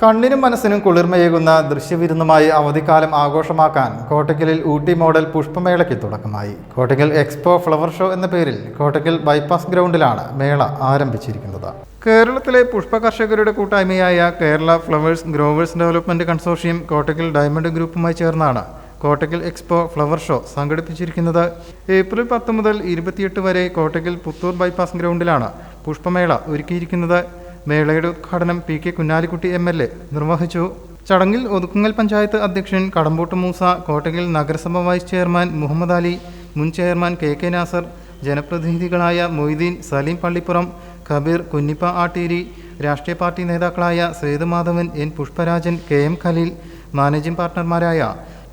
കണ്ണിനും മനസ്സിനും കുളിർമയേകുന്ന ദൃശ്യവിരുന്നുമായി അവധിക്കാലം ആഘോഷമാക്കാൻ കോട്ടയ്ക്കലിൽ ഊട്ടി മോഡൽ പുഷ്പമേളയ്ക്ക് തുടക്കമായി. കോട്ടയ്ക്കൽ എക്സ്പോ ഫ്ലവർ ഷോ എന്ന പേരിൽ കോട്ടയ്ക്കൽ ബൈപ്പാസ് ഗ്രൗണ്ടിലാണ് മേള ആരംഭിച്ചിരിക്കുന്നത്. കേരളത്തിലെ പുഷ്പ കർഷകരുടെ കൂട്ടായ്മയായ Kerala flowers growers development consortium Kottakkal diamond ഗ്രൂപ്പുമായി ചേർന്നാണ് കോട്ടയ്ക്കൽ എക്സ്പോ ഫ്ലവർ ഷോ സംഘടിപ്പിച്ചിരിക്കുന്നത്. ഏപ്രിൽ പത്ത് മുതൽ ഇരുപത്തിയെട്ട് വരെ കോട്ടയ്ക്കൽ പുത്തൂർ ബൈപ്പാസ് ഗ്രൗണ്ടിലാണ് പുഷ്പമേള ഒരുക്കിയിരിക്കുന്നത്. മേളയുടെ ഉദ്ഘാടനം P K Kunhalikutty M L A നിർവഹിച്ചു. ചടങ്ങിൽ ഒതുക്കുങ്ങൽ പഞ്ചായത്ത് അധ്യക്ഷൻ കടമ്പൂട്ട് മൂസ കോട്ടകിൽ നഗരസഭ വൈസ് ചെയർമാൻ മുഹമ്മദ് അലി മുൻ ചെയർമാൻ കെ കെ നാസർ ജനപ്രതിനിധികളായ മൊയ്തീൻ സലീം പള്ളിപ്പുറം കബീർ കുഞ്ഞിപ്പ ആട്ടേരി രാഷ്ട്രീയ പാർട്ടി നേതാക്കളായ Sethumadhavan N Pushparajan K M Khaleel managing പാർട്ണർമാരായ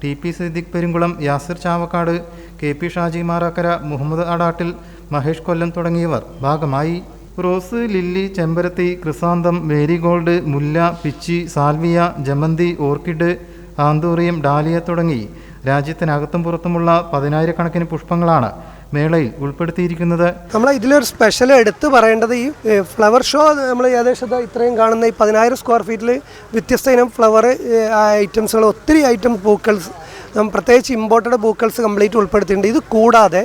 T P Siddique Perunkulam Yasir Chavakkad K P Shaji Marakkara Muhammad Adattil Mahesh Kollam തുടങ്ങിയവർ ഭാഗമായി. റോസ് ലില്ലി ചെമ്പരത്തി ക്രിസാന്തം മേരിഗോൾഡ് മുല്ല പിച്ചി സാൽവിയ ജമന്തി ഓർക്കിഡ് ആന്തൂറിയം ഡാലിയ തുടങ്ങി രാജ്യത്തിനകത്തും പുറത്തുമുള്ള പതിനായിരക്കണക്കിന് പുഷ്പങ്ങളാണ് മേളയിൽ ഉൾപ്പെടുത്തിയിരിക്കുന്നത്. നമ്മൾ ഇതിലൊരു സ്പെഷ്യൽ എടുത്തു പറയേണ്ടത് ഈ ഫ്ലവർ ഷോ നമ്മൾ ഏകദേശം ഇത്രയും കാണുന്ന ഈ പതിനായിരം സ്ക്വയർ ഫീറ്റിൽ വ്യത്യസ്ത ഇനം ഫ്ലവർ ഐറ്റംസുകൾ ഒത്തിരി ഐറ്റം പൂക്കൾസ് പ്രത്യേകിച്ച് ഇമ്പോർട്ടഡ് പൂക്കൾസ് കംപ്ലീറ്റ് ഉൾപ്പെടുത്തിയിട്ടുണ്ട്. ഇത് കൂടാതെ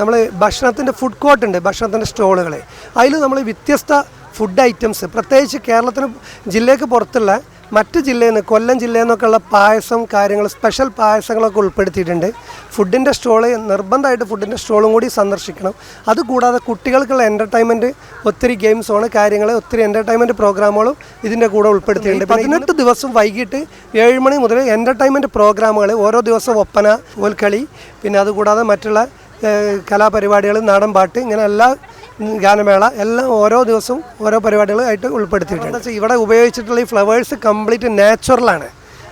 നമ്മൾ ഭക്ഷണത്തിന്റെ ഫുഡ് കോർട്ട് ഉണ്ട് ഭക്ഷണത്തിന്റെ സ്റ്റോളുകൾ അതിൽ നമ്മൾ വ്യത്യസ്ത ഫുഡ് ഐറ്റംസ് പ്രത്യേകിച്ച് കേരളത്തിന് ജില്ലയ്ക്ക് പുറത്തുള്ള മറ്റ് ജില്ലയിൽ നിന്ന് കൊല്ലം ജില്ലയിൽ നിന്നൊക്കെയുള്ള പായസം കാര്യങ്ങൾ സ്പെഷ്യൽ പായസങ്ങളൊക്കെ ഉൾപ്പെടുത്തിയിട്ടുണ്ട്. ഫുഡിന്റെ സ്റ്റോൾ നിർബന്ധമായിട്ട് ഫുഡിന്റെ സ്റ്റോളും കൂടി സന്ദർശിക്കണം. അതുകൂടാതെ കുട്ടികൾക്കുള്ള എന്റർടൈൻമെന്റ് ഒത്തിരി ഗെയിം സോണ് കാര്യങ്ങൾ ഒത്തിരി എന്റർടൈൻമെന്റ് പ്രോഗ്രാമുകളും ഇതിന്റെ കൂടെ ഉൾപ്പെടുത്തിയിട്ടുണ്ട്. പതിനെട്ട് ദിവസം വൈകിട്ട് ഏഴ് മണി മുതൽ എന്റർടൈൻമെന്റ് പ്രോഗ്രാമുകൾ ഓരോ ദിവസവും ഒപ്പന ഓൽക്കളി പിന്നെ അതുകൂടാതെ മറ്റുള്ള കലാപരിപാടികൾ നാടൻ പാട്ട് ഇങ്ങനെ എല്ലാ ഗാനമേള എല്ലാം ഓരോ ദിവസവും ഓരോ പരിപാടികളായിട്ട് ഉൾപ്പെടുത്തിയിട്ടുണ്ട്. ഇവിടെ ഉപയോഗിച്ചിട്ടുള്ള ഈ ഫ്ലവേഴ്സ് കംപ്ലീറ്റ് നാച്ചുറലാണ്.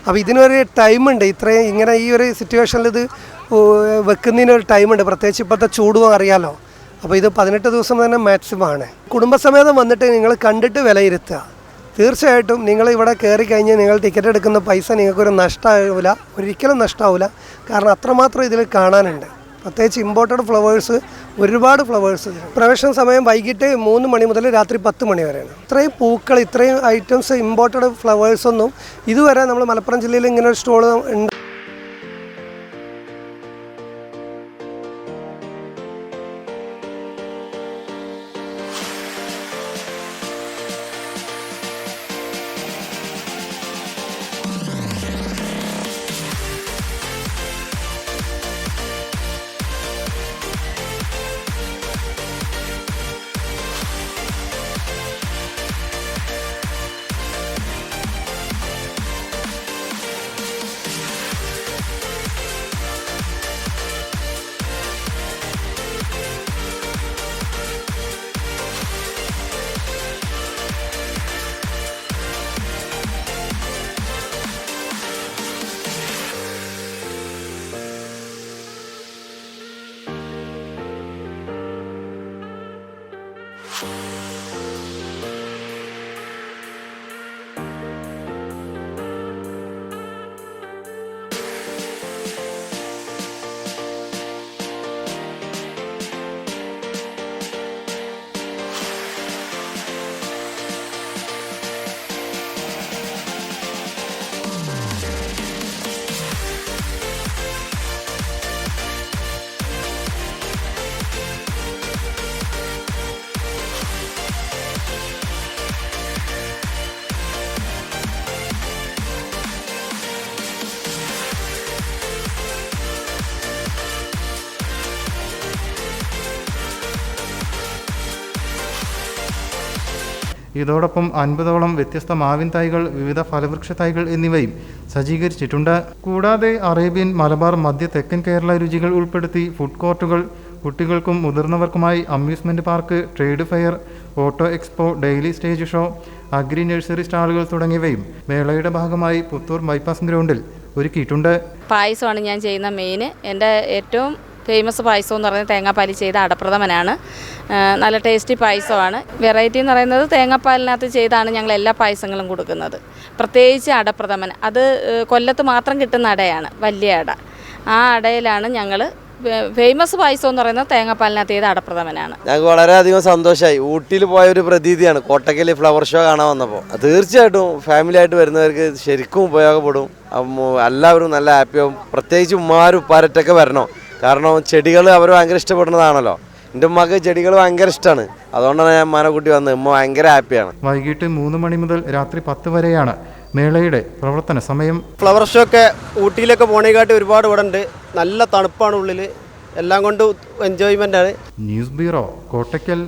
അപ്പോൾ ഇതിനൊരു ടൈമുണ്ട്. ഇത്രയും ഇങ്ങനെ ഈ ഒരു സിറ്റുവേഷനിൽ ഇത് വെക്കുന്നതിനൊരു ടൈമുണ്ട്. പ്രത്യേകിച്ച് ഇപ്പോഴത്തെ ചൂടും അറിയാലോ. അപ്പോൾ ഇത് പതിനെട്ട് ദിവസം തന്നെ മാക്സിമം ആണ് കുടുംബസമേതം വന്നിട്ട് നിങ്ങൾ കണ്ടിട്ട് വിലയിരുത്തുക. തീർച്ചയായിട്ടും നിങ്ങൾ ഇവിടെ കയറി കഴിഞ്ഞ് നിങ്ങൾ ടിക്കറ്റ് എടുക്കുന്ന പൈസ നിങ്ങൾക്കൊരു നഷ്ടമാവില്ല ഒരിക്കലും നഷ്ടമാവില്ല കാരണം അത്രമാത്രം ഇതിൽ കാണാനുണ്ട്. പ്രത്യേകിച്ച് ഇമ്പോർട്ടഡ് ഫ്ലവേഴ്സ് ഒരുപാട് ഫ്ലവേഴ്സ് പ്രവേശന സമയം വൈകിട്ട് മൂന്ന് മണി മുതൽ രാത്രി പത്ത് മണി വരെയാണ്. ഇത്രയും പൂക്കൾ ഇത്രയും ഐറ്റംസ് ഇമ്പോർട്ടഡ് ഫ്ലവേഴ്സൊന്നും ഇതുവരെ നമ്മൾ മലപ്പുറം ജില്ലയിൽ ഇങ്ങനെ ഒരു സ്റ്റോൾ ഉണ്ട്. Bye. ഇതോടൊപ്പം അൻപതോളം വ്യത്യസ്ത മാവിൻ തൈകൾ വിവിധ ഫലവൃക്ഷ തൈകൾ എന്നിവയും സജ്ജീകരിച്ചിട്ടുണ്ട്. കൂടാതെ അറേബ്യൻ മലബാർ മധ്യ തെക്കൻ കേരള രുചികൾ ഉൾപ്പെടുത്തി ഫുഡ് കോർട്ടുകൾ കുട്ടികൾക്കും മുതിർന്നവർക്കുമായി amusement park trade fair auto expo daily stage show agri nursery സ്റ്റാളുകൾ തുടങ്ങിയവയും മേളയുടെ ഭാഗമായി പുത്തൂർ ബൈപ്പാസ് ഗ്രൗണ്ടിൽ ഒരുക്കിയിട്ടുണ്ട്. പായസമാണ് ഞാൻ ചെയ്യുന്ന മെയിൻ എന്റെ ഏറ്റവും ഫേമസ് പായസം എന്ന് പറയുന്നത് തേങ്ങാപ്പാലിൽ ചെയ്ത അടപ്രഥമനാണ്. നല്ല ടേസ്റ്റി പായസമാണ്. വെറൈറ്റി എന്ന് പറയുന്നത് തേങ്ങാപ്പാലിനകത്ത് ചെയ്താണ് ഞങ്ങൾ എല്ലാ പായസങ്ങളും കൊടുക്കുന്നത്. പ്രത്യേകിച്ച് അടപ്രഥമൻ. അത് കൊല്ലത്ത് മാത്രം കിട്ടുന്ന അടയാണ് വലിയ അട. ആ അടയിലാണ് ഞങ്ങൾ ഫേമസ് പായസം എന്ന് പറയുന്നത് തേങ്ങാപ്പാലിനകത്ത് ചെയ്ത അടപ്രഥമനാണ്. ഞങ്ങൾക്ക് വളരെയധികം സന്തോഷമായി. ഊട്ടിയിൽ പോയ ഒരു പ്രതീതിയാണ് കോട്ടക്കൽ ഫ്ലവർ ഷോ കാണാൻ വന്നപ്പോൾ. തീർച്ചയായിട്ടും ഫാമിലി ആയിട്ട് വരുന്നവർക്ക് ശരിക്കും ഉപയോഗപ്പെടും. എല്ലാവരും നല്ല ഹാപ്പിയാവും പ്രത്യേകിച്ച് ഉമ്മാരും ഉപ്പാരറ്റൊക്കെ വരണം. കാരണം ചെടികൾ അവർ ഭയങ്കര ഇഷ്ടപ്പെടുന്നതാണല്ലോ. എന്റെ ഉമ്മക്ക് ചെടികൾ ഭയങ്കര ഇഷ്ടമാണ് അതുകൊണ്ടാണ് ഞാൻ ഉമ്മാനെ കൂട്ടി വന്നത്. ഉമ്മ ഭയങ്കര ഹാപ്പിയാണ്. വൈകിട്ട് മൂന്ന് മണി മുതൽ രാത്രി പത്ത് വരെയാണ് മേളയുടെ പ്രവർത്തന സമയം. ഫ്ലവർ ഷോ ഒക്കെ ഊട്ടിയിലൊക്കെ പോണേക്കാട്ടി ഒരുപാട് ഇവിടെ ഉണ്ട് നല്ല തണുപ്പാണ് ഉള്ളിൽ എല്ലാം കൊണ്ടും എൻജോയ്മെന്റ് ആണ്. News bureau Kottakkal.